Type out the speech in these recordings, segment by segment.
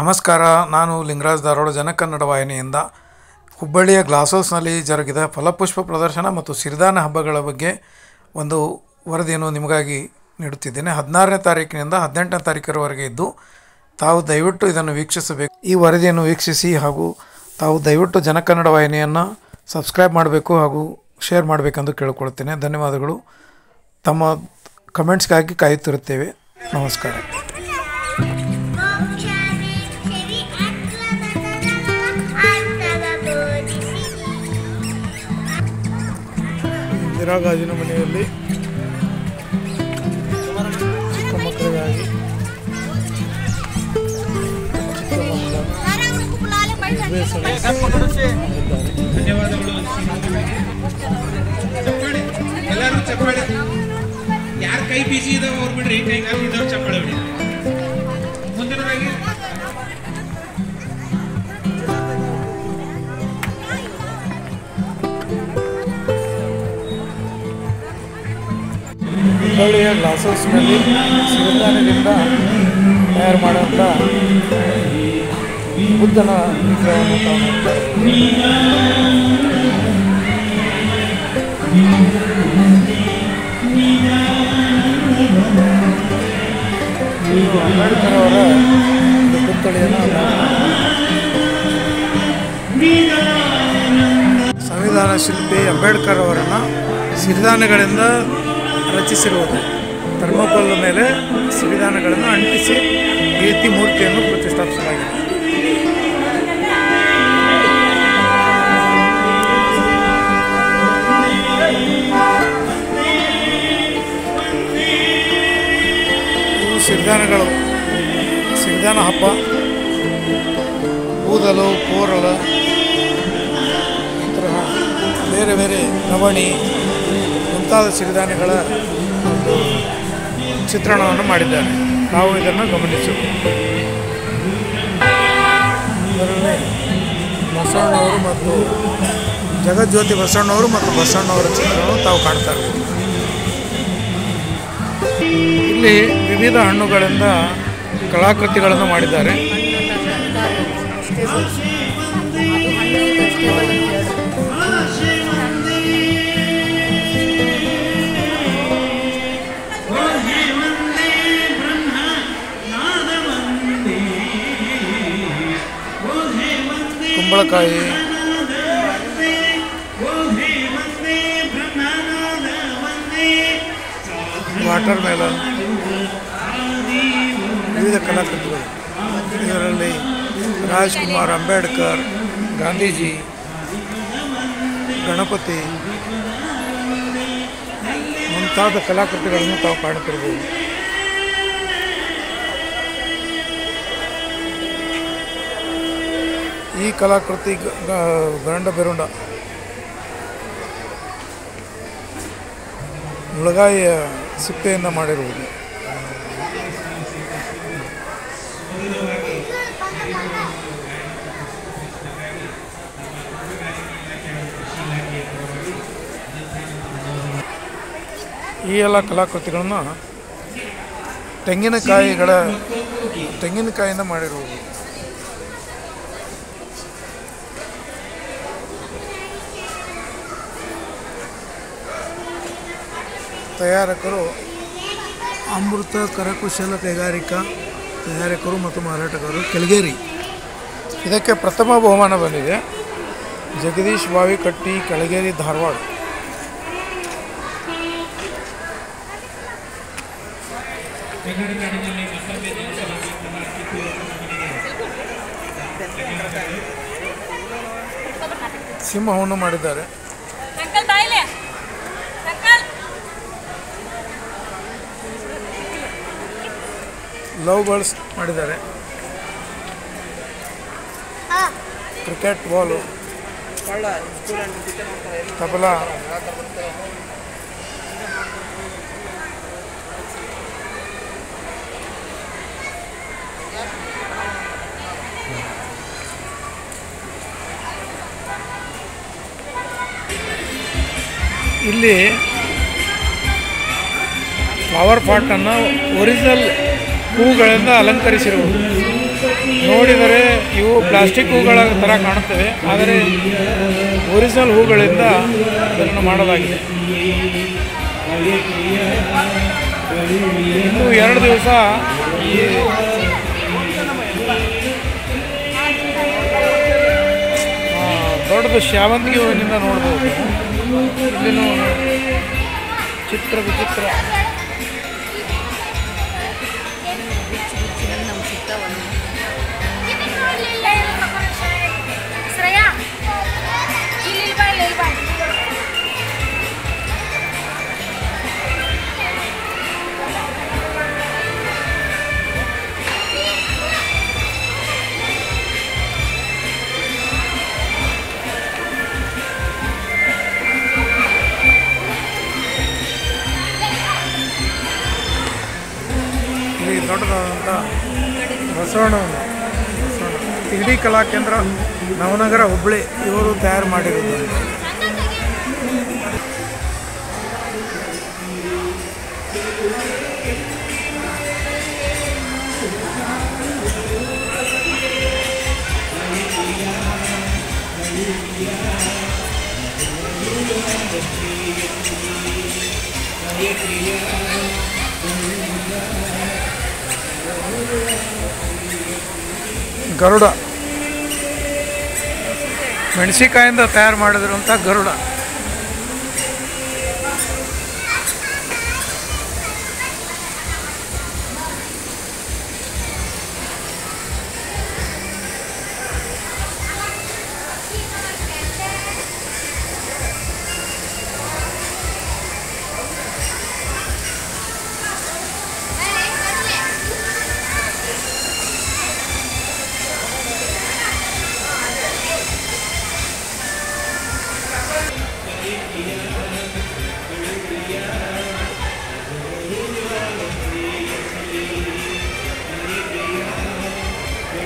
ನಮಸ್ಕಾರ, ನಾನು ಲಿಂಗರಾಜ್ ಧಾರವಾಡ ಜನಕನ್ನಡ ವಾಹಿನಿಯಿಂದ. ಹುಬ್ಬಳ್ಳಿಯ ಗ್ಲಾಸ್ ಹೌಸ್ನಲ್ಲಿ ಜರುಗಿದ ಫಲಪುಷ್ಪ ಪ್ರದರ್ಶನ ಮತ್ತು ಸಿರಿಧಾನ ಹಬ್ಬಗಳ ಬಗ್ಗೆ ಒಂದು ವರದಿಯನ್ನು ನಿಮಗಾಗಿ ನೀಡುತ್ತಿದ್ದೇನೆ. ಹದಿನಾರನೇ ತಾರೀಕಿನಿಂದ ಹದಿನೆಂಟನೇ ತಾರೀಕರವರೆಗೆ ಇದ್ದು, ತಾವು ದಯವಿಟ್ಟು ಇದನ್ನು ವೀಕ್ಷಿಸಬೇಕು. ಈ ವರದಿಯನ್ನು ವೀಕ್ಷಿಸಿ ಹಾಗೂ ತಾವು ದಯವಿಟ್ಟು ಜನಕನ್ನಡ ವಾಹಿನಿಯನ್ನು ಸಬ್ಸ್ಕ್ರೈಬ್ ಮಾಡಬೇಕು ಹಾಗೂ ಶೇರ್ ಮಾಡಬೇಕೆಂದು ಕೇಳಿಕೊಳ್ಳುತ್ತೇನೆ. ಧನ್ಯವಾದಗಳು. ತಮ್ಮ ಕಮೆಂಟ್ಸ್ಗಾಗಿ ಕಾಯುತ್ತಿರುತ್ತೇವೆ. ನಮಸ್ಕಾರ. ಇಂದಿರಾ ಗಾಜಿನ ಮನೆಯಲ್ಲಿ ಚಿಕ್ಕ ಮಕ್ಕಳಿಗಾಗಿ ಧನ್ಯವಾದಗಳು ಎಲ್ಲರೂ ಚಪ್ಪಾಳೆ. ಯಾರ ಕೈ ಬಿಸಿ ಇದಾವ ಅವ್ರು ಬಿಡ್ರಿ. ಕೈ ಕಾಲು ಇದ್ದವ್ರು ಚಪ್ಪಾಳೆ ಬಿಡಿ ಹುಬ್ಬಳ್ಳಿಯ ಗ್ಲಾಸ್ ಹೌಸ್ನಲ್ಲಿ ಸಿರಿಧಾನ್ಯದಿಂದ ತಯಾರು ಮಾಡುವಂಥ ಬುದ್ಧನ ವಿಗ್ರಹವನ್ನು. ಇದು ಅಂಬೇಡ್ಕರ್ ಅವರ ಒಂದು ಪುತ್ಥಳಿಯನ್ನು ಸಂವಿಧಾನ ಶಿಲ್ಪಿ ಅಂಬೇಡ್ಕರ್ ಅವರನ್ನು ಸಿರಿಧಾನ್ಯಗಳಿಂದ ರಚಿಸಿರುವುದು ಥರ್ಮೋಕೋಲ್ ಮೇಲೆ ಸಂವಿಧಾನಗಳನ್ನು ಅಂಟಿಸಿ ಈ ರೀತಿ ಮೂರ್ತಿಯನ್ನು ಪ್ರತಿಷ್ಠಾಪಿಸಲಾಗಿದೆ. ಇವು ಸಿರಿಧಾನ್ಯಗಳು ಸಿರಿಧಾನ ಹಬ್ಬ, ಕೂದಲು, ಕೋರಲ ನಂತರ ಬೇರೆ ಬೇರೆ ನವಣಿ, ಮುಂತಾದ ಸಿರಿಧಾನ್ಯಗಳ ಚಿತ್ರಣವನ್ನು ಮಾಡಿದ್ದಾರೆ. ನಾವು ಇದನ್ನು ಗಮನಿಸು. ಬಸವಣ್ಣವರು ಮತ್ತು ಜಗಜ್ಯೋತಿ ಬಸವಣ್ಣವರು ಮತ್ತು ಬಸವಣ್ಣವರ ಚಿತ್ರವನ್ನು ತಾವು ಕಾಣ್ತಾ ಇಲ್ಲಿ ವಿವಿಧ ಹಣ್ಣುಗಳಿಂದ ಕಲಾಕೃತಿಗಳನ್ನು ಮಾಡಿದ್ದಾರೆ. ಕುಂಬಳಕಾಯಿ ವಾಟರ್ ಮೆಲನ್ ವಿವಿಧ ಕಲಾಕೃತಿಗಳು ಇದರಲ್ಲಿ ರಾಜ್ಕುಮಾರ್ ಅಂಬೇಡ್ಕರ್ ಗಾಂಧೀಜಿ ಗಣಪತಿ ಮುಂತಾದ ಕಲಾಕೃತಿಗಳನ್ನು ತಾವು ಕಾಣುತ್ತಿರಬಹುದು ಈ ಕಲಾಕೃತಿ ಗರಂಡ ಬೆರುಂಡ. ಮುಳಗಾಯಿಯ ಸಿಪ್ಪೆಯನ್ನು ಮಾಡಿರುವುದು. ಈ ಎಲ್ಲ ಕಲಾಕೃತಿಗಳನ್ನು ತೆಂಗಿನಕಾಯಿಗಳ ತೆಂಗಿನಕಾಯಿಯಿಂದ ಮಾಡಿರುವುದು. ತಯಾರಕರು ಅಮೃತ ಕರಕುಶಲ ಕೈಗಾರಿಕಾ ತಯಾರಕರು ಮತ್ತು ಮಾರಾಟಗಾರರು ಕೆಳಗೇರಿ. ಇದಕ್ಕೆ ಪ್ರಥಮ ಬಹುಮಾನ ಬಂದಿದೆ. ಜಗದೀಶ್ ಬಾವಿಕಟ್ಟಿ ಕೆಳಗೇರಿ ಧಾರವಾಡ. ಸಿಂಹವನ್ನು ಮಾಡಿದ್ದಾರೆ. ಲವ್ ಬರ್ಡ್ಸ್ ಮಾಡಿದ್ದಾರೆ. Cricket ball tabla. ಇಲ್ಲಿ ಫ್ಲವರ್ ಪಾಟನ್ನು ಒರಿಜಿನಲ್ ಹೂಗಳಿಂದ ಅಲಂಕರಿಸಿರುವುದು. ನೋಡಿದರೆ ಇವು ಪ್ಲಾಸ್ಟಿಕ್ ಹೂಗಳ ಥರ ಕಾಣುತ್ತವೆ, ಆದರೆ ಒರಿಜಿನಲ್ ಹೂಗಳಿಂದ ಅದನ್ನು ಮಾಡಲಾಗಿದೆ. ಇನ್ನು ಎರಡು ದಿವಸ ದೊಡ್ಡದು ಶಾವಂತಿಗೆ ಹೂವಿನಿಂದ ನೋಡ್ಬೋದು. ಇಲ್ಲಿನೂ ಚಿತ್ರ ವಿಚಿತ್ರ. ದೊಡ್ಡದಾದಂಥ ಬಸವಣ್ಣ ಬಸವಣ್ಣ ಇಡೀ ಕಲಾ ಕೇಂದ್ರ ನವನಗರ ಹುಬ್ಬಳ್ಳಿ ಇವರು ತಯಾರು ಮಾಡಿರೋದು. ಗರುಡ ಮೆಣಸಿಕಾಯಿಂದ ತಯಾರು ಮಾಡಿದಿರುವಂಥ ಗರುಡ.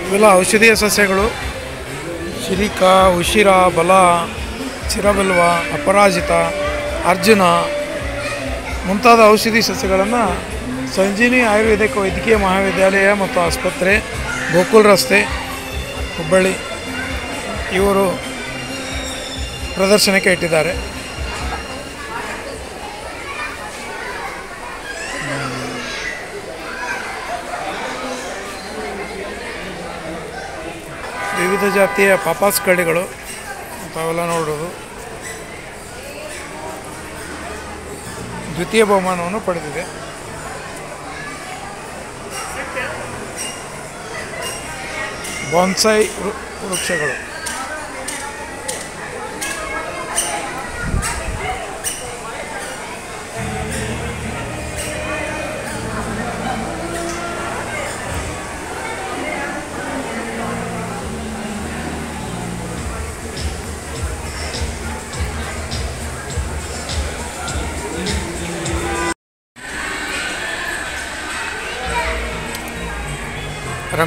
ಇವೆಲ್ಲ ಔಷಧೀಯ ಸಸ್ಯಗಳು. ಶಿರಿಕ, ಉಶಿರ, ಬಲ, ಚಿರಬಲ್ವ, ಅಪರಾಜಿತ, ಅರ್ಜುನ ಮುಂತಾದ ಔಷಧಿ ಸಸ್ಯಗಳನ್ನು ಸಂಜೀವಿನಿ ಆಯುರ್ವೇದಿಕ ವೈದ್ಯಕೀಯ ಮಹಾವಿದ್ಯಾಲಯ ಮತ್ತು ಆಸ್ಪತ್ರೆ ಗೋಕುಲ್ ರಸ್ತೆ, ಹುಬ್ಬಳ್ಳಿ ಇವರು ಪ್ರದರ್ಶನಕ್ಕೆ ಇಟ್ಟಿದ್ದಾರೆ ವಿವಿಧ ಜಾತಿಯ ಪಾಪಾಸ್ ಕಳ್ಳಿಗಳು ತಾವೆಲ್ಲ ನೋಡೋದು. ದ್ವಿತೀಯ ಬಹುಮಾನವನ್ನು ಪಡೆದಿದೆ. ಬಾನ್ಸಾಯಿ ವೃಕ್ಷಗಳು.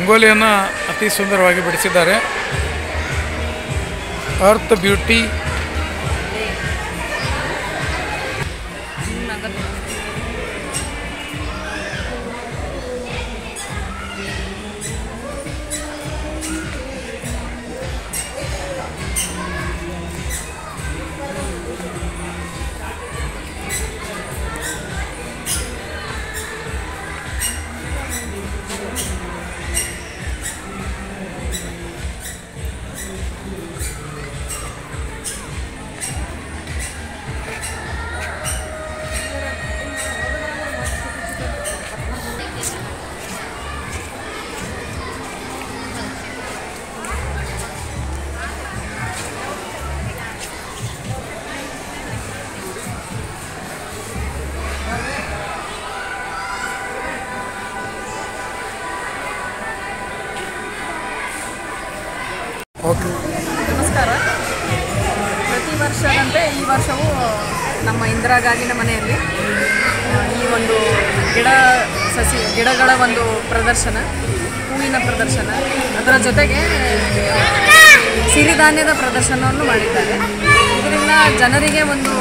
ರಂಗೋಲಿಯನ್ನು ಅತಿ ಸುಂದರವಾಗಿ ಬಿಡಿಸಿದ್ದಾರೆ. ಅರ್ತ್ ಬ್ಯೂಟಿ ಪ್ರದರ್ಶನ, ಹೂವಿನ ಪ್ರದರ್ಶನ. ಅದರ ಜೊತೆಗೆ, ಸಿರಿಧಾನ್ಯದ ಪ್ರದರ್ಶನವನ್ನು ಮಾಡಿದ್ದಾರೆ. ಇದರಿಂದ ಜನರಿಗೆ ಒಂದು,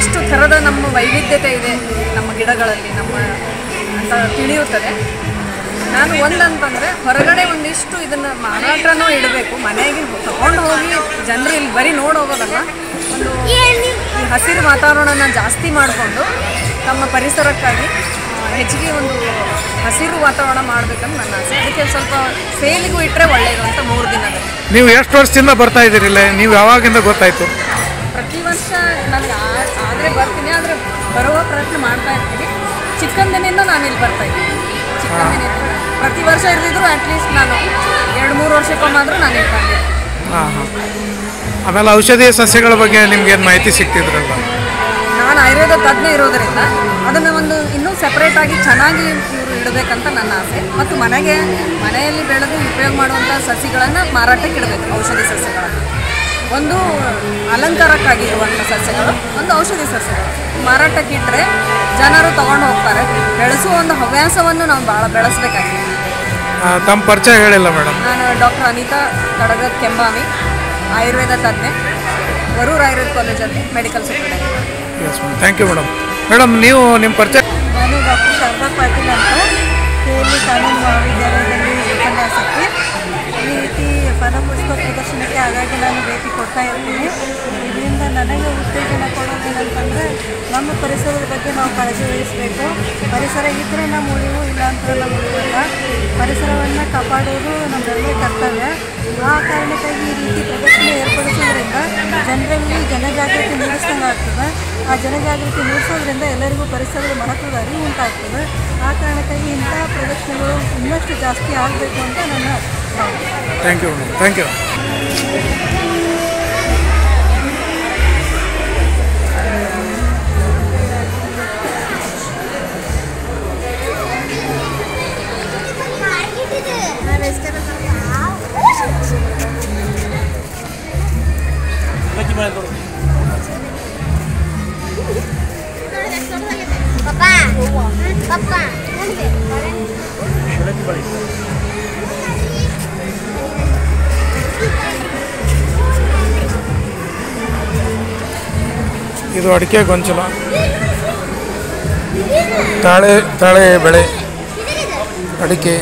ಎಷ್ಟು ಥರದ ನಮ್ಮ ವೈವಿಧ್ಯತೆ ಇದೆ ನಮ್ಮ ಗಿಡಗಳಲ್ಲಿ, ನಮ್ಮ ಅಂತ ತಿಳಿಯುತ್ತದೆ. ನಾನು ಒಂದಂತಂದರೆ, ಹೊರಗಡೆ ಒಂದಿಷ್ಟು ಇದನ್ನು ಮಾರಾಟನೂ ಇಡಬೇಕು. ಮನೆಗೆ ತಗೊಂಡು ಹೋಗಿ ಜನರು ಇಲ್ಲಿ ಬರೀ ನೋಡಿ ಹೋಗೋದಲ್ಲ ಒಂದು ಈ ಹಸಿರು ವಾತಾವರಣನ ಜಾಸ್ತಿ ಮಾಡಿಕೊಂಡು ತಮ್ಮ ಪರಿಸರಕ್ಕಾಗಿ ಹೆಚ್ಚಿಗೆ ಒಂದು ಹಸಿರು ವಾತಾವರಣ ಮಾಡಬೇಕಂತ ನನ್ನ ಆಸೆ. ಅದಕ್ಕೆ ಸ್ವಲ್ಪ ಸೇಲಿಗೂ ಇಟ್ಟರೆ ಒಳ್ಳೆಯದು ಅಂತ ಮೂರು ದಿನ ನೀವು ಎಷ್ಟು ವರ್ಷದಿಂದ ಬರ್ತಾ ಇದ್ದೀರಿ ಇಲ್ಲ ನೀವು ಯಾವಾಗಿಂದ ಗೊತ್ತಾಯಿತು? ಪ್ರತಿ ವರ್ಷ ನನಗೆ ಆದರೆ ಬರ್ತೀನಿ ಆದರೆ ಬರುವ ಪ್ರಯತ್ನ ಮಾಡ್ತಾ ಇರ್ತೀನಿ. ಚಿಕ್ಕಂದಿನಿಂದ ನಾನು ಇಲ್ಲಿ ಬರ್ತಾ ಇದ್ದೀನಿ. ಚಿಕ್ಕಂದಿನಿಂದ. ಪ್ರತಿ ವರ್ಷ ಇರದಿದ್ರು ಅಟ್ಲೀಸ್ಟ್ ನಾನು ಎರಡು ಮೂರು ವರ್ಷಕ್ಕೊಮ್ಮಾದರೂ ನಾನು ಇಲ್ಲಿ ಬಂದಿದ್ದೀನಿ ಹಾಂ ಹಾಂ ಆಮೇಲೆ ಔಷಧೀಯ ಸಸ್ಯಗಳ ಬಗ್ಗೆ ನಿಮ್ಗೇನು ಮಾಹಿತಿ ಸಿಗ್ತಿದ್ರಲ್ಲ ನಾನು ಆಯುರ್ವೇದ ತಜ್ಞ ಇರೋದರಿಂದ ಅದನ್ನು ಒಂದು ಇನ್ನೂ ಸೆಪ್ರೇಟಾಗಿ ಚೆನ್ನಾಗಿ ಇವರು ಇಡಬೇಕಂತ ನನ್ನ ಆಸೆ. ಮತ್ತು ಮನೆಗೆ ಮನೆಯಲ್ಲಿ ಬೆಳೆದು ಉಪಯೋಗ ಮಾಡುವಂಥ ಸಸಿಗಳನ್ನು ಮಾರಾಟಕ್ಕೆ ಇಡಬೇಕು ಔಷಧಿ ಸಸ್ಯಗಳನ್ನು. ಒಂದು ಅಲಂಕಾರಕ್ಕಾಗಿ ಇರುವಂಥ ಸಸ್ಯಗಳು ಒಂದು ಔಷಧಿ ಸಸ್ಯಗಳು. ಮಾರಾಟಕ್ಕೆ ಇಟ್ಟರೆ ಜನರು ತಗೊಂಡು ಹೋಗ್ತಾರೆ. ಬೆಳೆಸುವ ಒಂದು ಹವ್ಯಾಸವನ್ನು ನಾವು ಭಾಳ ಬೆಳೆಸಬೇಕಾಗಿದೆ. ತಮ್ಮ ಪರಿಚಯ ಹೇಳಿಲ್ಲ ಮೇಡಮ್. ನಾನು ಡಾಕ್ಟರ್ ಅನಿತಾ ಕಡಗ ಕೆಂಬಾಮಿ ಆಯುರ್ವೇದ ತಜ್ಞೆ ವರೂರ್ ಆಯುರ್ವೇದ ಕಾಲೇಜಲ್ಲಿ medical superintendent yes madam thank you madam madam ನೀವು ನಿಮ್ಮ ಪರಿಚಯ ನಾನು ಡಾಕ್ಟರ್ ಶರ್ಮಾ ಪಾಟೀಲ್ ಅಂತ. ಕೆಎಲ್ಇ ಕಾನೂನು ಮಹಾವಿದ್ಯಾಲಯದಲ್ಲಿ ಉಪನ್ಯಾಸಕ್ಕೆ ಈ ರೀತಿ ಫಲಪುಷ್ಪ ಪ್ರದರ್ಶನಕ್ಕೆ ಹಾಗಾಗಿ ನಾನು ಭೇಟಿ ಕೊಡ್ತಾ ಇರ್ತೀನಿ. ಇದರಿಂದ ನನಗೆ ಉತ್ತೇಜನ ಕೊಡೋದೇನಂತಂದರೆ ನಮ್ಮ ಪರಿಸರದ ಬಗ್ಗೆ ನಾವು ಕಾಳಜಿ ವಹಿಸಬೇಕು. ಪರಿಸರ ಇದ್ದರೆ ನಮ್ಮ ಉಳಿವು ಇಲ್ಲ ಅಂತ ನಮ್ಮ ಉಳಿವಲ್ಲ ಪರಿಸರವನ್ನು ಕಾಪಾಡುವುದು ನಮ್ಮೆಲ್ಲರ ಕರ್ತವ್ಯ. ಆ ಕಾರಣಕ್ಕಾಗಿ ಈ ರೀತಿ ಪ್ರದರ್ಶನ ಏರ್ಪಡಿಸೋದ್ರಿಂದ ಜನರಲ್ಲಿ ಜನಜಾಗೃತಿ ಮೂಡಿಸ್ದಂಗೆ ಆಗ್ತದೆ. ಆ ಜನಜಾಗೃತಿ ಮೂಡಿಸೋದ್ರಿಂದ ಎಲ್ಲರಿಗೂ ಪರಿಸರದ ಮಹತ್ವದ ಅರಿವು ಉಂಟಾಗ್ತದೆ. ಆ ಕಾರಣಕ್ಕಾಗಿ ಇಂತಹ ಪ್ರದರ್ಶನಗಳು ಇನ್ನಷ್ಟು ಜಾಸ್ತಿ ಆಗಬೇಕು ಅಂತ ನನ್ನ thank you thank you Papá. Papá. ಇದು ಅಡಿಕೆ ಗೊಂಚಲ ತಾಳೆ ತಾಳೆ ಬೆಳೆ ಅಡಿಕೆ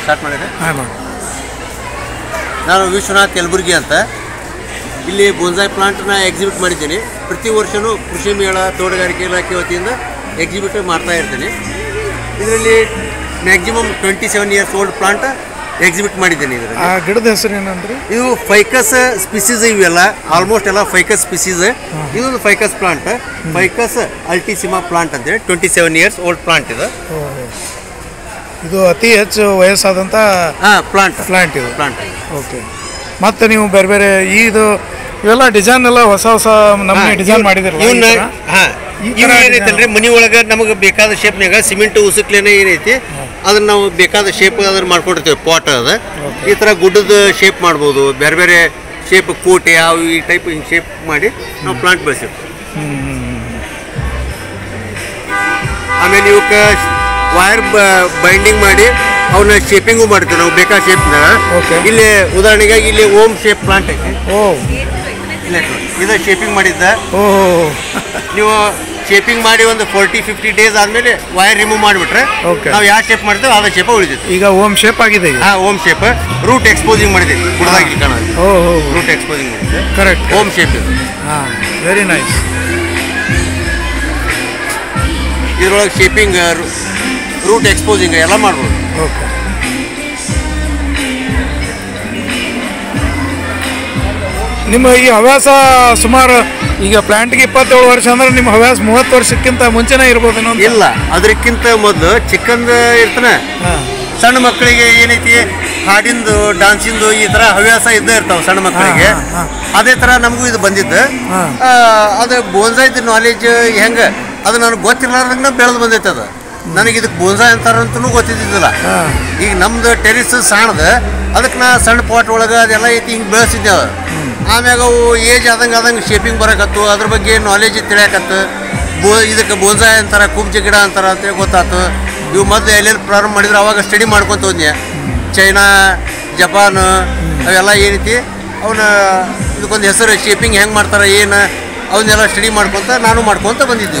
ಸ್ಟಾರ್ಟ್ ಮಾಡಿದೆ ಹಾಂ ಮೇಡಮ್ ನಾನು ವಿಶ್ವನಾಥ್ ಯಲಬುರ್ಗಿ ಅಂತ. ಇಲ್ಲಿ ಬೊನ್ಸಾಯ್ ಪ್ಲಾಂಟ್ನ ಎಕ್ಸಿಬಿಟ್ ಮಾಡಿದ್ದೀನಿ. ಪ್ರತಿ ವರ್ಷವೂ ಕೃಷಿ ಮೇಳ ತೋಟಗಾರಿಕೆ ಇಲಾಖೆ ವತಿಯಿಂದ ಎಕ್ಸಿಬಿಟ್ ಮಾಡ್ತಾ ಇರ್ತೀನಿ. ಇದರಲ್ಲಿ maximum twenty seven years old plant exhibit ಮಾಡಿದ್ದೀನಿ ಇದರಲ್ಲಿ. ಆ ಗಿಡದ ಹೆಸರು ಏನಂದ್ರೆ? ಇದು ಫೈಕಸ್ ಸ್ಪೀಸೀಸ್ ಇವೆಲ್ಲ ಆಲ್ಮೋಸ್ಟ್ ಎಲ್ಲ ಫೈಕಸ್ ಸ್ಪೀಸೀಸ್ ಇದೊಂದು ficus plant ficus altissima plant ಅಂತೇಳಿ twenty seven years old plant ಇದು. ಇದು ಅತಿ ಹೆಚ್ಚು ವಯಸ್ಸಾದಂಥ ಪ್ಲಾಂಟ್ ಪ್ಲಾಂಟ್ ಇದು. ಪ್ಲಾಂಟ್ ಓಕೆ ಮತ್ತು ನೀವು ಬೇರೆ ಬೇರೆ ಇದು ಇವೆಲ್ಲ ಡಿಸೈನ್ ಎಲ್ಲ ಹೊಸ ಹೊಸ ನಮಗೆ ಡಿಸೈನ್ ಮಾಡಿದಿರಲ್ಲ ಈ ಇವನ್ನ? ಹಾ ಇವು ಏನೈತಲ್ರಿ ಮನಿ ಒಳಗೆ ನಮಗೆ ಬೇಕಾದ ಶೇಪ್ನಾಗ ಸಿಮೆಂಟ್ ಉಸುಕ್ಲೇನೆ ಏನೈತಿ ಅದನ್ನ ನಾವು ಬೇಕಾದ ಶೇಪ್ ಅದನ್ನ ಮಾಡ್ಕೊಂಡಿರ್ತೀವಿ ಪಾಟ್ ಅದ. ಈ ಥರ ಗುಡ್ಡದ ಶೇಪ್ ಮಾಡ್ಬೋದು ಬೇರೆ ಬೇರೆ ಶೇಪ್ ಕೋಟೆ ಅವು ಈ ಟೈಪ್ ಹಿಂಗೆ ಶೇಪ್ ಮಾಡಿ ನಾವು ಪ್ಲಾಂಟ್ ಬೆಳೆಸಿರ್ತೀವಿ ಆಮೇಲೆ ಇವಕ್ಕೆ ವೈರ್ ಬೈಂಡಿಂಗ್ ಮಾಡಿ ಅವನ್ನ ಶೇಪಿಂಗು ಮಾಡ್ತೀವಿ ನಾವು ಬೇಕಾದ ಶೇಪ್ನ. ಇಲ್ಲಿ ಉದಾಹರಣೆಗಾಗಿ ಇಲ್ಲಿ ಓಮ್ ಶೇಪ್ ಪ್ಲಾಂಟ್ ಐತಿ. ಓ. ಇಲ್ಲ ಇದು ಶೇಪಿಂಗ್ ಮಾಡಿದ್ದ. ನೀವು ಶೇಪಿಂಗ್ ಮಾಡಿ ಒಂದು ಫೋರ್ಟಿ ಫಿಫ್ಟಿ ಡೇಸ್ ಆದಮೇಲೆ ವೈರ್ ರಿಮೂವ್ ಮಾಡಿಬಿಟ್ರೆ. ನಾವು ಯಾವ ಶೇಪ್ ಮಾಡಿದ್ವಿ ಅದೇ ಶೇಪ ಉಳಿದಿತ್ತು. ಈಗ ಓಮ್ ಶೇಪ್ ಆಗಿದೆ ಹಾ ಓಮ್ ಶೇಪ್ ರೂಟ್ ಎಕ್ಸ್ಪೋಸಿಂಗ್ ಮಾಡಿದ್ದೀವಿ. ಕಾಣೋದು ಓಹೋ ರೂಟ್ ಎಕ್ಸ್ಪೋಸಿಂಗ್ ಮಾಡಿದ್ದೆ. ಕರೆಕ್ಟ್ ಓಮ್ ಶೇಪ್ ಇದು. ಹಾಂ ವೆರಿ ನೈಸ್ ಇದ್ರೊಳಗೆ ಶೇಪಿಂಗ್ ರೂಟ್ ಎಕ್ಸ್ಪೋಸಿಂಗ್ ಎಲ್ಲ ಮಾಡ್ಬೋದು. ಓಕೆ ನಿಮ್ಮ ಈ ಹವ್ಯಾಸ ಸುಮಾರು ಈಗ ಪ್ಲಾಂಟ್ಗೆ ಇಪ್ಪತ್ತೇಳು ವರ್ಷ ಅಂದ್ರೆ ನಿಮ್ಮ ಹವ್ಯಾಸ ಮೂವತ್ತು ವರ್ಷಕ್ಕಿಂತ ಮುಂಚೆನೇ ಇರ್ಬೋದೇನೋ. ಇಲ್ಲ ಅದಕ್ಕಿಂತ ಮೊದಲು ಚಿಕ್ಕಂದ ಇರ್ತಾನೆ. ಸಣ್ಣ ಮಕ್ಕಳಿಗೆ ಏನೈತಿ ಹಾಡಿಂದು ಡಾನ್ಸಿಂದು ಈ ತರ ಹವ್ಯಾಸ ಇದ್ದೇ ಇರ್ತಾವ ಸಣ್ಣ ಮಕ್ಕಳಿಗೆ. ಅದೇ ತರ ನಮಗೂ ಇದು ಬಂದಿದ್ದು. ಅದು ಬೋನ್ಸಾಯ್ದು ನಾಲೆಜ್ ಹೆಂಗ? ಅದು ನನಗೆ ಗೊತ್ತಿರಲಾರ್ದಂಗೆ ಬೆಳೆದು ಬಂದೈತೆ ಅದು. ನನಗೆ ಇದಕ್ಕೆ ಬೋನ್ಸಾಯ್ ಅಂತಾರಂತೂ ಗೊತ್ತಿದ್ದಿದ್ದಿಲ್ಲ. ಈಗ ನಮ್ದು ಟೆರಿಸ್ ಸಣ್ಣದ ಅದಕ್ಕೆ ನಾ ಸಣ್ಣ ಪಾಟ್ ಒಳಗೆ ಅದೆಲ್ಲ ಐತಿ ಹಿಂಗೆ ಬೆಳೆಸಿದ್ದೆ ಅದು. ಆಮ್ಯಾಗ ಅವು ಏಜ್ ಆದಂಗೆ ಆದಂಗೆ ಶೇಪಿಂಗ್ ಬರಕತ್ತು ಅದ್ರ ಬಗ್ಗೆ ನಾಲೆಜ್ ತಿಳಿಯಾಕತ್ತು. ಬೋ ಇದಕ್ಕೆ ಬೋಜಾ ಅಂತಾರೆ ಕುಬ್ಜ ಗಿಡ ಅಂತಾರ ಅಂತೇಳಿ ಗೊತ್ತಾಯ್ತು ಇವು ಮೊದಲು ಎಲ್ಲೆಲ್ಲಿ ಪ್ರಾರಂಭ ಮಾಡಿದ್ರು ಅವಾಗ ಸ್ಟಡಿ ಮಾಡ್ಕೊತ ಹೋದ್ನೆ ಚೈನಾ ಜಪಾನ್ ಅವೆಲ್ಲ ಏನೈತಿ ಅವನ್ನ ಇದಕ್ಕೊಂದು ಹೆಸರು ಶೇಪಿಂಗ್ ಹೆಂಗೆ ಮಾಡ್ತಾರೆ ಏನು ಅವನ್ನೆಲ್ಲ ಸ್ಟಡಿ ಮಾಡ್ಕೊತ ನಾನು ಮಾಡ್ಕೊತ ಬಂದಿದ್ದೆ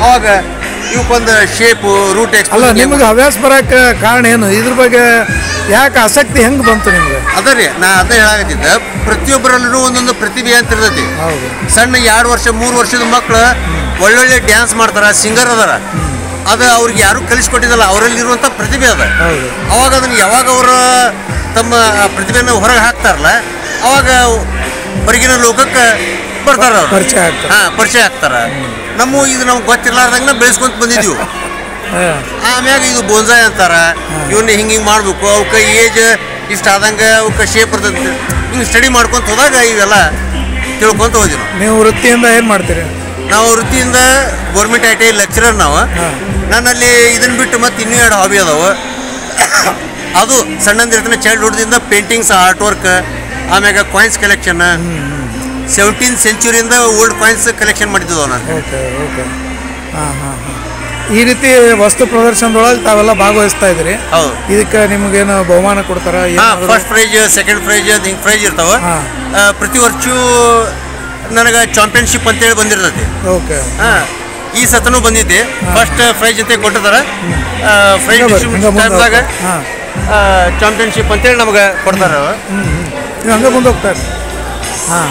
ಅವಾಗ ಇವಕ್ಕೊಂದು ಶೇಪು ರೂಟ್ ಅಲ್ಲ ನಿಮ್ಗೆ ಹವ್ಯಾಸ ಬರಕ್ಕೆ ಕಾರಣ ಏನು? ಇದ್ರ ಬಗ್ಗೆ ಯಾಕೆ ಆಸಕ್ತಿ ಹೆಂಗೆ ಬಂತು ನಿಮ್ಗೆ? ಅದ ರೀ ನಾ ಅದೇ ಹೇಳಾಕತ್ತಿದ್ದ. ಪ್ರತಿಯೊಬ್ಬರಲ್ಲೂ ಒಂದೊಂದು ಪ್ರತಿಭೆ ಅಂತ ಇರ್ತೈತಿ. ಹೌದು. ಸಣ್ಣ ಎರಡು ವರ್ಷ ಮೂರು ವರ್ಷದ ಮಕ್ಕಳು ಒಳ್ಳೊಳ್ಳೆ ಡ್ಯಾನ್ಸ್ ಮಾಡ್ತಾರ ಸಿಂಗರ್ ಅದಾರ. ಅದು ಅವ್ರಿಗೆ ಯಾರು ಕಲಿಸ್ಕೊಟ್ಟಿದ್ದಲ್ಲ ಅವರಲ್ಲಿರುವಂಥ ಪ್ರತಿಭೆ ಅದ. ಅವಾಗ ಅದನ್ನ ಯಾವಾಗ ಅವರು ತಮ್ಮ ಪ್ರತಿಭೆಯನ್ನು ಪ್ರತಿಭೆನ ಹೊರಗೆ ಹಾಕ್ತಾರಲ್ಲ ಅವಾಗ ಹೊರಗಿನ ಲೋಕಕ್ಕೆ ಬರ್ತಾರ ಪರಿಚಯ ಹಾಂ ಹಾ ಪರಿಚಯ ಆಗ್ತಾರ. ನಮ್ಮ ಇದು ನಮ್ಗೆ ಗೊತ್ತಿರ್ಲಾರ್ದಂಗ ಬೆಳೆಸ್ಕೊಂತ ಬಂದಿದ್ದೀವಿ ಆಮ್ಯಾಗ ಇದು ಬೋನ್ಸಾಯ್ ಅಂತಾರ ಇವನ್ನ ಹಿಂಗೆ ಹಿಂಗೆ ಮಾಡ್ಬೇಕು ಅವಕ್ಕೆ ಏಜ್ ಇಷ್ಟ ಆದಂಗೆ ಅವಕ್ಕೆ ಶೇಪ್ ಇರ್ತದೆ ಹಿಂಗೆ ಸ್ಟಡಿ ಮಾಡ್ಕೊಂತ ಹೋದಾಗ ಇವೆಲ್ಲ ತಿಳ್ಕೊಂತ ಹೋದಿವಿ ನೀವು. ವೃತ್ತಿಯಿಂದ ಏನು ಮಾಡ್ತೀರಿ? ನಾವು ವೃತ್ತಿಯಿಂದ government I T I lecturer ನಾವು ನನ್ನಲ್ಲಿ ಇದನ್ನು ಬಿಟ್ಟು ಮತ್ತೆ ಇನ್ನೂ ಎರಡು ಹಾಬಿ ಅದಾವೆ. ಅದು ಸಣ್ಣಂದಿರ್ತನ ಚೈಲ್ಡ್ಹುಡ್ದಿಂದ ಪೇಂಟಿಂಗ್ಸ್ ಆರ್ಟ್ ವರ್ಕ್ ಆಮ್ಯಾಗ ಕಾಯಿನ್ಸ್ ಕಲೆಕ್ಷನ್ ಸೆವೆಂಟೀನ್ ಸೆಂಚುರಿಯಿಂದ ಓಲ್ಡ್ ಕಾಯಿನ್ಸ್ ಕಲೆಕ್ಷನ್ ಮಾಡಿದ್ದು ನಾನು ಓಕೆ ಓಕೆ ಹಾಂ ಹಾಂ ಹಾಂ. ಈ ರೀತಿ ವಸ್ತು ಪ್ರದರ್ಶನದೊಳಗೆ ತಾವೆಲ್ಲ ಭಾಗವಹಿಸ್ತಾ ಇದ್ರಿ ಹೌದು. ಇದಕ್ಕೆ ನಿಮ್ಗೇನು ಬಹುಮಾನ ಕೊಡ್ತಾರ? ಫಸ್ಟ್ ಪ್ರೈಜ್ ಸೆಕೆಂಡ್ ಪ್ರೈಜ್ ಹಿಂಗೆ ಪ್ರೈಜ್ ಇರ್ತಾವ. ಪ್ರತಿ ವರ್ಷ ನನಗೆ ಚಾಂಪಿಯನ್ಶಿಪ್ ಅಂತೇಳಿ ಬಂದಿರ್ತೈತಿ. ಓಕೆ ಹಾಂ ಈ ಸತನು ಬಂದಿದ್ದೆ. ಫಸ್ಟ್ ಪ್ರೈಜ್ ಅಂತ ಕೊಟ್ಟಿದಾರ. ಪ್ರೈಜ್ ಟೈಮ್ದಾಗ ಚಾಂಪಿಯನ್ಶಿಪ್ ಅಂತೇಳಿ ನಮಗೆ ಕೊಡ್ತಾರ ನೀವು ಹಂಗೆ ಮುಂದೆ ಹೋಗ್ತಾರೆ ಹಾಂ.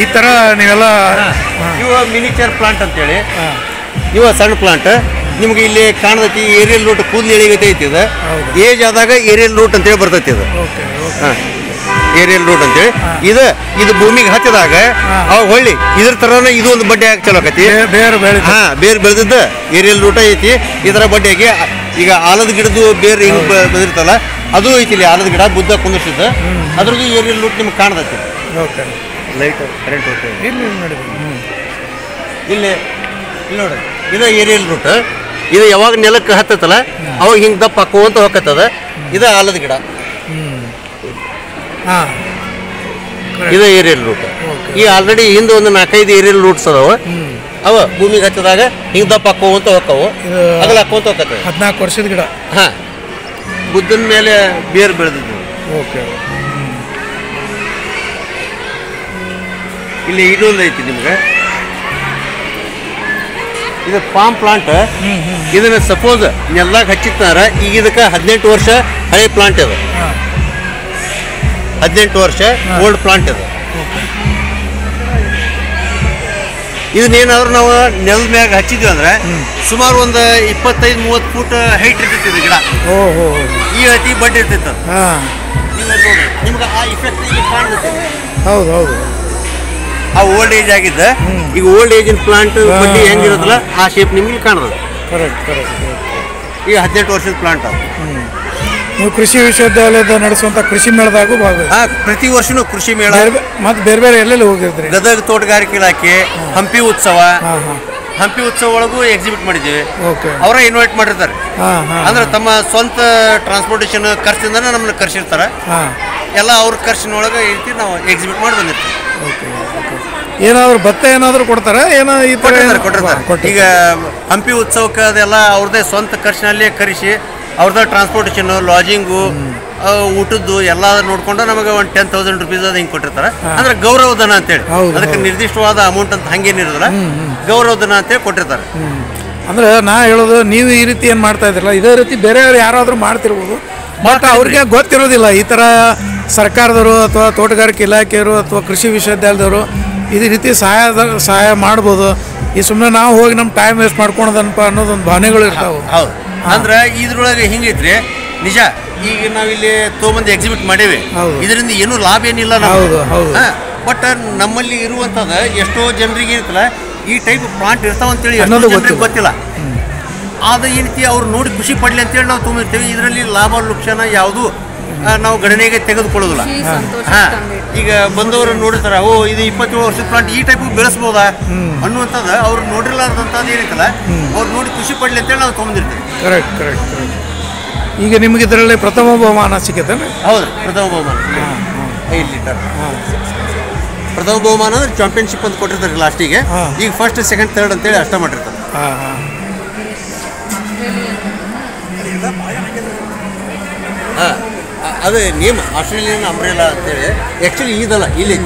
ಈ ಥರ ನೀವೆಲ್ಲ ಹಾಂ. ಇವ ಮಿನಿಚರ್ ಪ್ಲಾಂಟ್ ಅಂತೇಳಿ. ಹಾಂ. ಇವ ಸಣ್ಣ ಪ್ಲಾಂಟ್ ನಿಮ್ಗೆ ಇಲ್ಲಿ ಕಾಣದೈತಿ ಏರಿಯಲ್ ರೂಟ್ ಕೂದಲು ಎಳಿಗೈತೆ ಐತಿ ಇದು. ಏಜ್ ಆದಾಗ ಏರಿಯಲ್ ರೂಟ್ ಅಂತೇಳಿ ಬರ್ತೈತಿ ಇದು. ಓಕೆ ಏರಿಯಲ್ ರೂಟ್ ಅಂತೇಳಿ. ಇದು ಇದು ಭೂಮಿಗೆ ಹತ್ತಿದಾಗ ಅವಾಗ ಹೊಳ್ಳಿ ಇದ್ರ ಥರನೇ ಇದು ಒಂದು ಬಡ್ಡೆ ಹಾಕಿ ಚಲೋ ಆಕತಿ. ಹಾ ಬೇರೆ ಬೆಳೆ ಹಾ ಬೇರ್ ಬೆಳೆದಿದ್ದ ಏರಿಯಲ್ ರೂಟ್ ಐತಿ. ಇದರ ಬಡ್ಡೆಗೆ ಈಗ ಆಲದ ಗಿಡದ್ದು ಬೇರೆ ಹಿಂಗ್ ಬೆಳೆದಿರ್ತಲ್ಲ ಅದು ಐತಿ ಇಲ್ಲಿ ಆಲದ ಗಿಡ ಬುದ್ಧ ಕುಂದಿರ್ತಿದ್ದ ಅದ್ರದ್ದು ಏರಿಯಲ್ ರೂಟ್ ನಿಮ್ಗೆ ಕಾಣದೈತಿ. ಓಕೆ. ಲೈಟ್ ಕರೆಂಟ್ ಹೋಗ್ತದೆ ಇಲ್ಲಿ ನೋಡಿ. ಹ್ಞೂ ಇಲ್ಲಿ ಇಲ್ಲಿ ನೋಡಿ. ಇದು ಏರಿಯಲ್ ರೂಟ್ ಇದು ಯಾವಾಗ ನೆಲಕ್ಕೆ ಹತ್ತತ್ತಲ್ಲ ಅವಾಗ ಹಿಂಗೆ ದಪ್ಪ ಹಾಕುವಂತ ಹೋಗತ್ತದ ಇದು ಆಲದ ಗಿಡ. ಹಾಂ. ಇದು ಏರಿಯಲ್ ರೂಟ್ ಈ ಆಲ್ರೆಡಿ ಹಿಂದೆ ಒಂದು ನಾಲ್ಕೈದು ಏರಿಯಲ್ ರೂಟ್ಸ್ ಅದಾವ. ಅವ ಭೂಮಿಗೆ ಹತ್ತಿದಾಗ ಹಿಂಗೆ ದಪ್ಪ ಹಾಕುವಂತ ಹೋಗ್ತಾವು ಅದ್ರಲ್ಲಿ ಅಗಲ ಹಾಕೋಂತ ಹೋಗತ್ತದ ಹದಿನಾಲ್ಕು ವರ್ಷದ ಗಿಡ. ಹಾಂ. ಬುದ್ಧನ ಮೇಲೆ ಬೇರು ಬೆಳೆದಿದ್ದು ಓಕೆ ಇಲ್ಲಿ ಇದೊಂದು ಐತಿ ನಿಮ್ಗೆ. ಇದು ಪಾಮ್ ಪ್ಲಾಂಟ್ ಇದನ್ನ ಸಪೋಸ್ ಎಲ್ಲ ಹಚ್ಚಿತ್ತಾರ ಈಗ ಇದಕ್ಕೆ ಹದಿನೆಂಟು ವರ್ಷ ಹಳೆ ಪ್ಲಾಂಟ್ ಇದೆ ಹದಿನೆಂಟು ವರ್ಷ ಓಲ್ಡ್ ಪ್ಲಾಂಟ್ ಇದು ಇದನ್ನೇನಾದ್ರೂ ನಾವು ನೆಲದ ಮ್ಯಾಗ ಹಚ್ಚಿದ್ವಿ ಅಂದ್ರೆ ಸುಮಾರು ಒಂದು ಇಪ್ಪತ್ತೈದು ಮೂವತ್ತು ಫೂಟ್ ಹೈಟ್ ಇರ್ತೈತಿ ಇದು ಗಿಡ. ಈ ಅತಿ ಬಡ್ಡಿ ಇರ್ತಿತ್ತು ನಿಮ್ಗೆ ಆ ಇಫೆಕ್ಟ್ ಕಾಣ್ತೈತಿ. ಹೌದು ಹೌದು. ಆ ಓಲ್ಡ್ ಏಜ್ ಆಗಿದ್ದ ಈಗ ಓಲ್ಡ್ ಏಜಿನ ಪ್ಲಾಂಟ್ ಬಡ್ಡಿ ಹೆಂಗಿರುತ್ತಲ್ಲ ಆ ಶೇಪ್ ನಿಮ್ಗೆ ಕಾಣದ ಕರೆಕ್ಟ್ ಕರೆಕ್ಟ್ ಈಗ ಹದಿನೆಂಟು ವರ್ಷದ ಪ್ಲಾಂಟ್ ಅದು. ನೀವು ಕೃಷಿ ವಿಶ್ವವಿದ್ಯಾಲಯದ ನಡೆಸುವಂತ ಕೃಷಿ ಮೇಳದಾಗೂ ಭಾಗ ಪ್ರತಿ ವರ್ಷನೂ ಕೃಷಿ ಮೇಳ. ಮತ್ತೆ ಬೇರೆ ಬೇರೆ ಎಲ್ಲೆಲ್ಲಿ ಹೋಗಿದ್ರಿ? ಗದಗ ತೋಟಗಾರಿಕೆ ಇಲಾಖೆ ಹಂಪಿ ಉತ್ಸವ. ಹಂಪಿ ಉತ್ಸವ ಒಳಗೂ ಎಕ್ಸಿಬಿಟ್ ಮಾಡಿದ್ದೀವಿ. ಓಕೆ. ಅವರ ಇನ್ವೈಟ್ ಮಾಡಿರ್ತಾರೆ. ಅಂದ್ರೆ ತಮ್ಮ ಸ್ವಂತ ಟ್ರಾನ್ಸ್ಪೋರ್ಟೇಷನ್ ಖರ್ಚಿಂದ ನಮ್ಮನ್ನ ಕರ್ಸಿರ್ತಾರೆ. ಎಲ್ಲ ಅವ್ರ ಖರ್ಚಿನೊಳಗೆ ಈ ರೀತಿ ನಾವು ಎಕ್ಸಿಬಿಟ್ ಮಾಡಿ ಬಂದಿರ್ತೀವಿ. ಏನಾದ್ರು ಭತ್ತ ಏನಾದರೂ ಕೊಡ್ತಾರೆ? ಏನೋ ಈ ಥರ ಕೊಟ್ಟಿರ್ತಾರೆ. ಈಗ ಹಂಪಿ ಉತ್ಸವಕ್ಕೆ ಅದೆಲ್ಲ ಅವ್ರದ್ದೇ ಸ್ವಂತ ಖರ್ಚಿನಲ್ಲಿ ಕರೆಸಿ ಅವ್ರದ್ದೇ ಟ್ರಾನ್ಸ್ಪೋರ್ಟೇಷನ್ ಲಾಜಿಂಗು ಊಟದ್ದು ಎಲ್ಲ ನೋಡ್ಕೊಂಡು ನಮಗೆ ಒಂದು ಟೆನ್ ತೌಸಂಡ್ ರುಪೀಸ್ ಅದು ಹಿಂಗೆ ಕೊಟ್ಟಿರ್ತಾರೆ. ಅಂದ್ರೆ ಗೌರವಧನ ಅಂತೇಳಿ. ಅದಕ್ಕೆ ನಿರ್ದಿಷ್ಟವಾದ ಅಮೌಂಟ್ ಅಂತ ಹಂಗೇನಿರೋದಿಲ್ಲ ಗೌರವಧನ ಅಂತೇಳಿ ಕೊಟ್ಟಿರ್ತಾರೆ. ಅಂದ್ರೆ ನಾ ಹೇಳೋದು ನೀವು ಈ ರೀತಿ ಏನು ಮಾಡ್ತಾ ಇದ್ರಲ್ಲ ಇದೇ ರೀತಿ ಬೇರೆಯವ್ರು ಯಾರಾದರೂ ಮಾಡ್ತಿರ್ಬೋದು. ಬಟ್ ಅವ್ರಿಗೆ ಗೊತ್ತಿರೋದಿಲ್ಲ ಈ ಥರ ಸರ್ಕಾರದವರು ಅಥವಾ ತೋಟಗಾರಿಕೆ ಇಲಾಖೆಯವರು ಅಥವಾ ಕೃಷಿ ವಿಶ್ವವಿದ್ಯಾಲಯದವರು ಇದೇ ರೀತಿ ಸಹಾಯ ಸಹಾಯ ಮಾಡ್ಬೋದು. ಈ ಸುಮ್ಮನೆ ನಾವು ಹೋಗಿ ನಮ್ಮ ಟೈಮ್ ವೇಸ್ಟ್ ಮಾಡ್ಕೊಳೋದನಪ್ಪ ಅನ್ನೋದೊಂದು ಭಾವನೆಗಳು ಇರ್ತಾವೆ. ಹೌದು. ಅಂದ್ರೆ ಇದ್ರೊಳಗೆ ಹಿಂಗಿದ್ರೆ ನಿಜ ಈಗ ನಾವಿಲ್ಲಿ ತೊಗೊಂಬಂದು ಎಕ್ಸಿಬಿಟ್ ಮಾಡೇವಿ. ಇದರಿಂದ ಏನೂ ಲಾಭ ಏನಿಲ್ಲ ಹೌದು, ಹೌದು. ಬಟ್ ನಮ್ಮಲ್ಲಿ ಇರುವಂತದ ಎಷ್ಟೋ ಜನರಿಗೆ ಇರ್ತಲ್ಲ ಈ ಟೈಪ್ ಪ್ಲಾಂಟ್ ಇರ್ತಾವ ಅಂತೇಳಿ ಎಷ್ಟೋ ಅನ್ನೋದು ಜನರಿಗೆ ಗೊತ್ತಿಲ್ಲ. ಆದ ಈ ರೀತಿ ಅವ್ರು ನೋಡಿ ಖುಷಿ ಪಡ್ಲಿ ಅಂತೇಳಿ ನಾವು ತೊಗೊಂಡಿರ್ತೀವಿ ಇದರಲ್ಲಿ ಲಾಭ ಲುಕ್ಷಣ ಯಾವುದು ನಾವು ಗಣನೆಗೆ ತೆಗೆದುಕೊಳ್ಳೋದಿಲ್ಲ. ಹಾಂ. ಈಗ ಬಂದವರು ನೋಡಿರ್ತಾರ ಓ ಇದು ಇಪ್ಪತ್ತೇಳು ವರ್ಷದ ಪ್ಲಾಂಟ್ ಈ ಟೈಪ್ ಬೆಳೆಸ್ಬೋದಾ ಅನ್ನುವಂಥದ್ದು ಅವ್ರು ನೋಡಿರ್ಲಾರ್ದಂಥದ್ದು ಏನೈತಲ್ಲ ಅವ್ರು ನೋಡಿ ಖುಷಿ ಪಡ್ಲಿ ಅಂತೇಳಿ ನಾವು ತೊಗೊಂಡಿರ್ತೀವಿ. ಕರೆಕ್ಟ್ ಕರೆಕ್ಟ್ ಕರೆಕ್ಟ್ ಈಗ ನಿಮಗೆ ಇದರಲ್ಲಿ ಪ್ರಥಮ ಬಹುಮಾನ ಸಿಕ್ಕತ್ತೆ ಹೌದು ಪ್ರಥಮ ಬಹುಮಾನ ಐದು ಲೀಟರ್ ಪ್ರಥಮ ಬಹುಮಾನ ಅಂದ್ರೆ ಚಾಂಪಿಯನ್ಶಿಪ್ ಅಂತ ಕೊಟ್ಟಿರ್ತಾರೆ ಲಾಸ್ಟಿಗೆ ಈಗ ಫಸ್ಟ್ ಸೆಕೆಂಡ್ ಥರ್ಡ್ ಅಂತೇಳಿ ಅಷ್ಟ ಮಾಡಿರ್ತಾರೆ. ಹಾಂ. ಅದು ನೇಮ್ ಆಸ್ಟ್ರೇಲಿಯನ್ ಅಂಬ್ರೆಲಾ ಅಂತೇಳಿ. ಆ್ಯಕ್ಚುಲಿ ಇದಲ್ಲ ಇಲ್ಲಿ.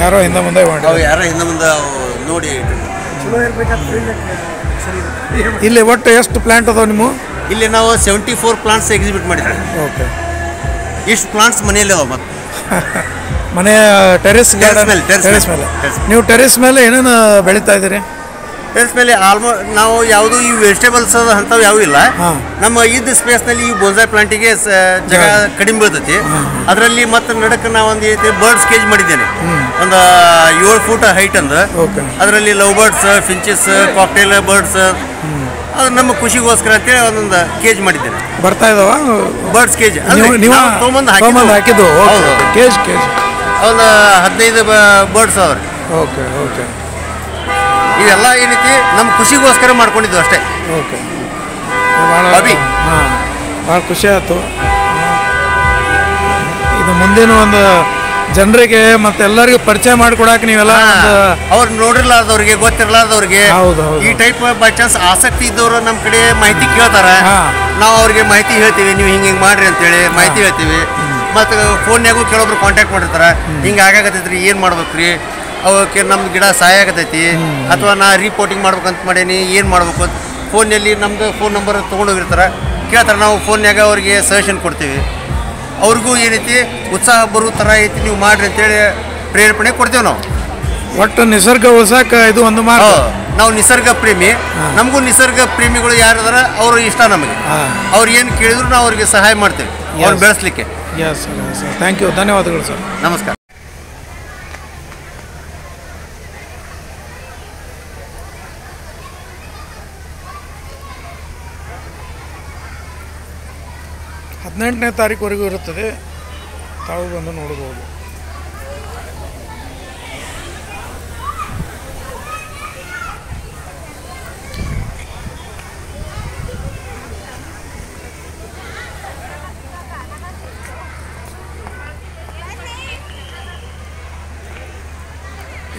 ಯಾರೋ ಹಿಂದೆ ಮುಂದೆ ಮಾಡಿ ಅವು ಯಾರೋ ಹಿಂದೆ ಮುಂದೆ ಅವು ನೋಡಿ. ಇಲ್ಲಿ ಒಟ್ಟು ಎಷ್ಟು ಪ್ಲಾಂಟ್ ಅದಾವೆ ನಿಮ್ಮ? ಇಲ್ಲಿ ನಾವು ಸೆವೆಂಟಿ ಫೋರ್ ಪ್ಲಾಂಟ್ಸ್ ಎಕ್ಸಿಬಿಟ್ ಮಾಡಿದ್ವಿ ಓಕೆ ಇಷ್ಟು ಪ್ಲಾಂಟ್ಸ್ ಮನೆಯಲ್ಲಿ ಅವ ಮತ್ತೆ ಮನೆ ಟೆರೆಸ್ ಗಾರ್ಡನ್? ಮೇಲೆ, ಟೆರೆಸ್ ಮೇಲೆ. ನೀವು ಟೆರೆಸ್ ಮೇಲೆ ಏನೇನು ಬೆಳೀತಾ ಇದ್ದೀರಿ? ಮೇಲೆ ಆಲ್ಮೋಸ್ಟ್ ನಾವು ಯಾವುದು ಈ ವೆಜಿಟೇಬಲ್ಸ್ ಅಂಥವು ಯಾವ ಇಲ್ಲ. ನಮ್ಮ ಇದ್ದ ಸ್ಪೇಸ್ನಲ್ಲಿ ಈ ಬೋನ್ಸಾಯ್ ಪ್ಲಾಂಟಿಗೆ ಜಾಗ ಕಡಿಮೆ ಬೀಳ್ತೈತಿ. ಅದರಲ್ಲಿ ಮತ್ತೆ ನಡಕ್ಕೆ ನಾವು ಒಂದು ಐತಿ ಬರ್ಡ್ಸ್ ಕೇಜ್ ಮಾಡಿದ್ದೇನೆ. ಒಂದು ಏಳು ಫೂಟ್ ಹೈಟ್ ಅಂದ್ರೆ ಅದರಲ್ಲಿ love birds finches cockatiel birds ಅದು ನಮ್ಮ ಖುಷಿಗೋಸ್ಕರ ಅಂತೇಳಿ ಒಂದೊಂದು ಕೇಜ್ ಮಾಡಿದ್ದೇನೆ. ಬರ್ತಾ ಇದಾವ? ಬರ್ಡ್ಸ್ ಕೇಜ್ ಹಾಕಿದ್ದು. ಕೇಜ್ ಕೇಜ್ ಒಂದು ಹದಿನೈದು ಬರ್ಡ್ಸ್ ಅವ್ರಿ. Okay okay. ಇವೆಲ್ಲ ಏನೈತಿ ನಮ್ಮ ಖುಷಿಗೋಸ್ಕರ ಮಾಡ್ಕೊಂಡಿದ್ದು ಅಷ್ಟೇ. ಓಕೆ. ಭಾಳ ಅಭಿ. ಹಾಂ ಭಾಳ ಖುಷಿ ಆಯಿತು. ಇದು ಮುಂದಿನ ಒಂದು ಜನರಿಗೆ ಮತ್ತೆ ಎಲ್ಲರಿಗೂ ಪರಿಚಯ ಮಾಡಿಕೊಡಕ್ಕೆ ನೀವೆಲ್ಲ ಅವ್ರು ನೋಡಿರ್ಲಾರ್ದವ್ರಿಗೆ ಗೊತ್ತಿರ್ಲಾರ್ದವ್ರಿಗೆ. ಈ ಟೈಪ್ ಬೈ ಚಾನ್ಸ್ ಆಸಕ್ತಿ ಇದ್ದವರು ನಮ್ಮ ಕಡೆ ಮಾಹಿತಿ ಕೇಳ್ತಾರೆ. ಹಾ. ನಾವು ಅವ್ರಿಗೆ ಮಾಹಿತಿ ಹೇಳ್ತೀವಿ ನೀವು ಹಿಂಗೆ ಹಿಂಗೆ ಮಾಡ್ರಿ ಅಂತೇಳಿ ಮಾಹಿತಿ ಹೇಳ್ತೀವಿ. ಮತ್ತು ಫೋನ್ಯಾಗೂ ಕೆಲವೊಬ್ರು ಕಾಂಟ್ಯಾಕ್ಟ್ ಮಾಡಿರ್ತಾರೆ ಹಿಂಗೆ ಆಗಾಕತ್ತೈತ್ರಿ ಏನು ಮಾಡ್ಬೇಕ್ರಿ? ಅವಕ್ಕೆ ನಮ್ಮ ಗಿಡ ಸಹಾಯ ಆಗತೈತಿ. ಅಥವಾ ನಾ ರಿಪೋರ್ಟಿಂಗ್ ಮಾಡ್ಬೇಕಂತ ಮಾಡೇನಿ ಏನು ಮಾಡ್ಬೇಕು? ಅಂತ ಫೋನಲ್ಲಿ ನಮ್ಮದು ಫೋನ್ ನಂಬರ್ ತೊಗೊಂಡೋಗಿರ್ತಾರೆ ಕೇಳ್ತಾರೆ ನಾವು ಫೋನ್ಯಾಗ ಅವ್ರಿಗೆ ಸಜೆಷನ್ ಕೊಡ್ತೀವಿ. ಅವ್ರಿಗೂ ಏನೈತಿ ಉತ್ಸಾಹ ಬರೋ ಥರ ಐತಿ ನೀವು ಮಾಡ್ರಿ ಅಂತೇಳಿ ಪ್ರೇರೇಪಣೆ ಕೊಡ್ತೇವೆ ನಾವು. ಒಟ್ಟು ನಿಸರ್ಗ ಉಳ್ಸಕ್ಕೆ ಇದು ಒಂದು ಮಾರ್ಗ. ನಾವು ನಿಸರ್ಗ ಪ್ರೇಮಿ. ನಮಗೂ ನಿಸರ್ಗ ಪ್ರೇಮಿಗಳು ಯಾರಿದಾರ ಅವರು ಇಷ್ಟ ನಮಗೆ. ಅವ್ರು ಏನು ಕೇಳಿದ್ರು ನಾವು ಅವ್ರಿಗೆ ಸಹಾಯ ಮಾಡ್ತೇವೆ. ಅವ್ರು ಬೆಳೆಸಲಿಕ್ಕೆ. ಥ್ಯಾಂಕ್ ಯು ಧನ್ಯವಾದಗಳು ಸರ್ ನಮಸ್ಕಾರ. ಹದಿನೆಂಟನೇ ತಾರೀಕುವರೆಗೂ ಇರುತ್ತದೆ. ತಾವು ಬಂದು ನೋಡಬಹುದು.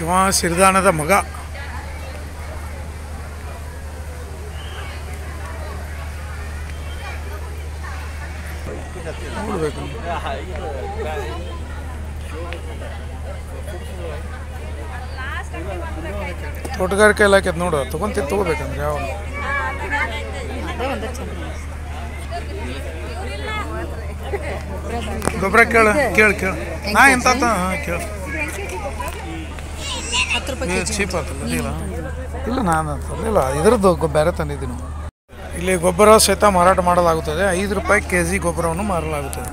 ಇವ ಸಿರಿದಾನದ ಮಗ. ತೋಟಗಾರಿಕೆ ಇಲಾಖೆ ನೋಡು ತಗೊಂತಿ ತಗೋಬೇಕಂದ್ರೆ ಯಾವ ಗೊಬ್ಬರ ಕೇಳ ಕೇಳ ಕೇಳ. ನಾ ಎಂತ ಕೇಳ. ಚೀಪ್ ಆಗ್ತಲ್ಲ ಇಲ್ಲ, ನಾನು ಇಲ್ಲ, ಇದ್ರದ್ದು ಬೇರೆ ತಂದಿದ್ದೀನಿ. ಇಲ್ಲಿ ಗೊಬ್ಬರ ಸಹಿತ ಮಾರಾಟ ಮಾಡಲಾಗುತ್ತದೆ. ಐದು ರೂಪಾಯಿ ಕೆ ಜಿ ಗೊಬ್ಬರವನ್ನು ಮಾರಲಾಗುತ್ತದೆ.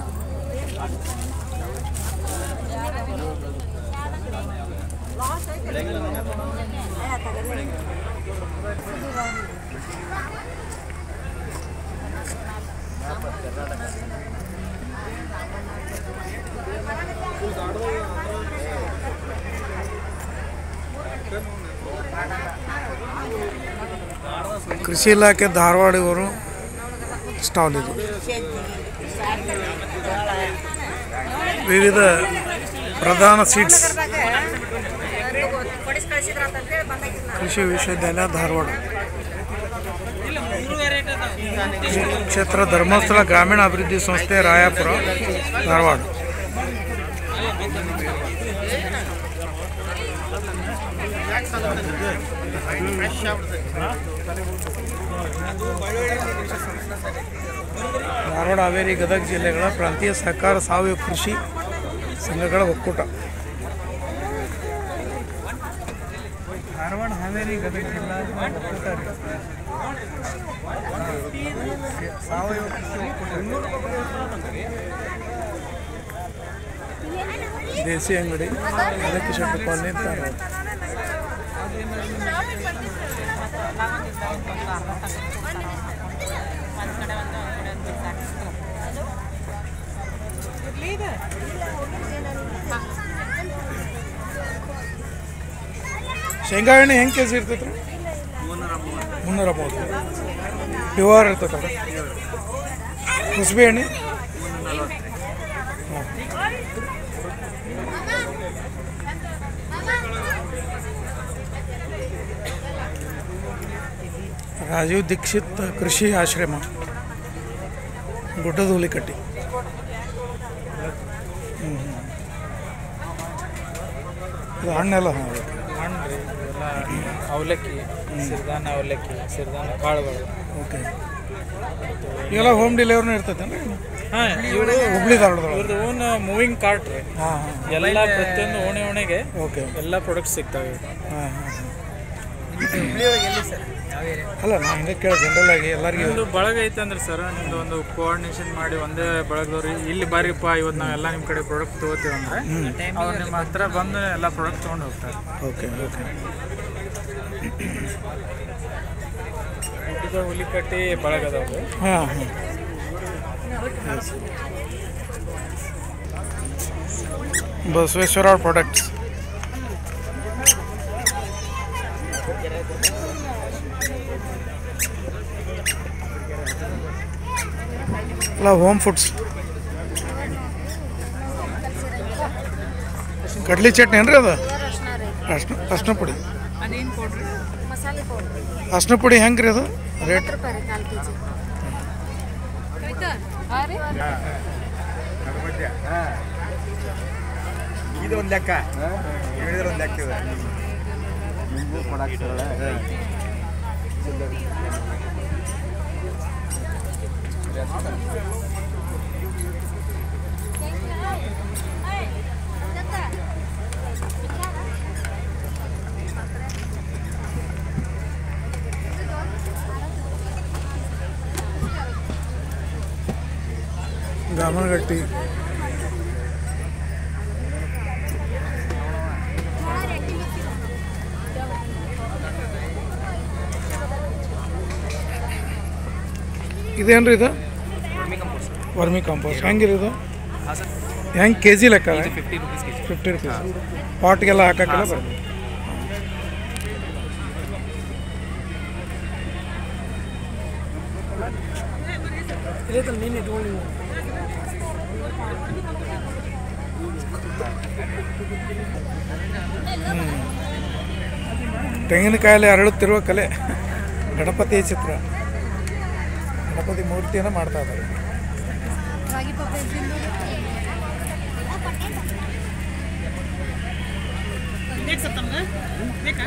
ಕೃಷಿ ಇಲಾಖೆ ಧಾರವಾಡ ಇವರು ಸ್ಟಾಲ್ ಇದು. ವಿವಿಧ ಪ್ರಧಾನ ಸೀಟ್ಸ್ ಕೃಷಿ ವಿಶ್ವವಿದ್ಯಾಲಯ ಧಾರವಾಡ. ಕ್ಷೇತ್ರ ಧರ್ಮಸ್ಥಳ ಗ್ರಾಮೀಣ ಅಭಿವೃದ್ಧಿ ಸಂಸ್ಥೆ ರಾಯಾಪುರ ಧಾರವಾಡ. ಧಾರವಾಡ ಹಾವೇರಿ ಗದಗ ಜಿಲ್ಲೆಗಳ ಪ್ರಾಂತೀಯ ಸಹಕಾರ ಸಾವಯವ ಕೃಷಿ ಸಂಘಗಳ ಒಕ್ಕೂಟ. ಧಾರವಾಡ ಹಾವೇರಿ ಗದಗ ಜಿಲ್ಲಾ ಒಕ್ಕೂಟ. ಸಾವಯವ ಕೃಷಿ ಒಕ್ಕೂಟ ದೇಸಿ ಅಂಗಡಿ ಅದಕ್ಕೆ ಶೆಟ್ಟಿ ಕಾಲನಿ ಅಂತಾರೆ ಶೇಂಗಾ ಎಣ್ಣೆ ಹೆಂಗೆ ಕೆ ಜಿ ಇರ್ತೈತೆ? ಮುನ್ನೂರ ಮೂವತ್ತು. ಪ್ಯೂರ್ ಇರ್ತೈತೆ ಕುಸುಬೆ ಎಣ್ಣೆ? ರಾಜೀವ್ ದೀಕ್ಷಿತ್ ಕೃಷಿ ಆಶ್ರಮ ಗುಡ್ಡದ ಹುಲಿಕಟ್ಟಿ ಹ್ಞೂ ಹ್ಞೂ ಇದು ಹಣ್ಣೆಲ್ಲ ಹಾಂ. ಹಣ್ಣು ರೀ ಇವೆಲ್ಲ ಅವಲಕ್ಕಿ ಸಿರಿಧಾನ ಅವಲಕ್ಕಿ ಸಿರಿಧಾನ ಕಾಳುಗಳು. ಓಕೆ. ಇವೆಲ್ಲ ಹೋಮ್ ಡೆಲಿವರಿನೂ ರೀ ಹಾಂ ಇವರು ಹುಬ್ಳಿ ಧಾರವಾಡದೊಳಗೆ. ಇವ್ರದ್ದು ಓನ್ ಮೂವಿಂಗ್ ಕಾರ್ಟ್ ರೀ. ಹಾಂ ಹಾಂ. ಎಲ್ಲ ಪ್ರತಿಯೊಂದು ಓಣೆ ಓಣೆಗೆ ಓಕೆ. ಎಲ್ಲ ಪ್ರಾಡಕ್ಟ್ಸ್ ಸಿಗ್ತವೆ. ಹಾಂ ಹಾಂ ಅಲ್ಲ ನಾ ಹಿಂಗೆ ಕೇಳ ಜನರಲ್ ಆಗಿ ಎಲ್ಲರಿಗೂ. ಒಂದು ಬಳಗ ಐತೆ ಅಂದ್ರೆ ಸರ್ ನಿಮ್ದು ಒಂದು ಕೋಆರ್ಡಿನೇಷನ್ ಮಾಡಿ ಒಂದೇ ಬಳಗದವ್ರು ಇಲ್ಲಿ ಬಾರಿಪ್ಪ ಇವತ್ತು ನಾವು ಎಲ್ಲ ನಿಮ್ಮ ಕಡೆ ಪ್ರಾಡಕ್ಟ್ ತೊಗೋತೀವಿ ಅಂದ್ರೆ ಅವ್ರು ನಿಮ್ಮ ಹತ್ರ ಬಂದು ಎಲ್ಲ ಪ್ರಾಡಕ್ಟ್ ತೊಗೊಂಡು ಹೋಗ್ತಾರೆ. ಓಕೆ ಓಕೆ ಹುಲಿಕಟ್ಟಿ ಹಾಂ ಹಾಂ. ಬಸವೇಶ್ವರ ಪ್ರಾಡಕ್ಟ್ಸ್ ಅಲ್ಲ ಹೋಮ್ ಫುಡ್ಸ್ ಕಡ್ಲಿ ಚಟ್ನಿ ಏನ್ರಿ ಅದು? ಅರ್ಶಿನ ಅರ್ಶಿನ ಪುಡಿ. ಅರ್ಶಿನ ಪುಡಿ ಹೆಂಗೆ ರೀ ಅದು ರೇಟ್ ಇದೊಂದು ಲೆಕ್ಕ. ಒಂದು ಲೆಕ್ಕ ಜಿ ಹಾಂ ರೀ ಇದೊಂದು ಲೆಕ್ಕ ಹೇಳಿದ್ರೆ ಇದೆ ಇದೇನ್ರಿ ಇದು? ವರ್ಮಿ ಕಾಂಪೋಸ್ಟ್ ಹೆಂಗಿರಿ ಇದು? ಹೆಂಗೆ ಕೆ ಜಿ ಲೆಕ್ಕ ರುಪೀಸ್ ಫಿಫ್ಟಿ ರುಪೀಸ್ ಪಾಟ್ಗೆಲ್ಲ ಹಾಕಕ್ಕೆಲ್ಲ ಬರ್ತದೆ ತೆಂಗಿನಕಾಯಲ್ಲಿ ಅರಳುತ್ತಿರುವ ಕಲೆ. ಗಣಪತಿ ಚಿತ್ರ. ಗಣಪತಿ ಮೂರ್ತಿಯನ್ನು ಮಾಡ್ತಾ ಇದ್ದಾರೆ. ಬೇಕಾ?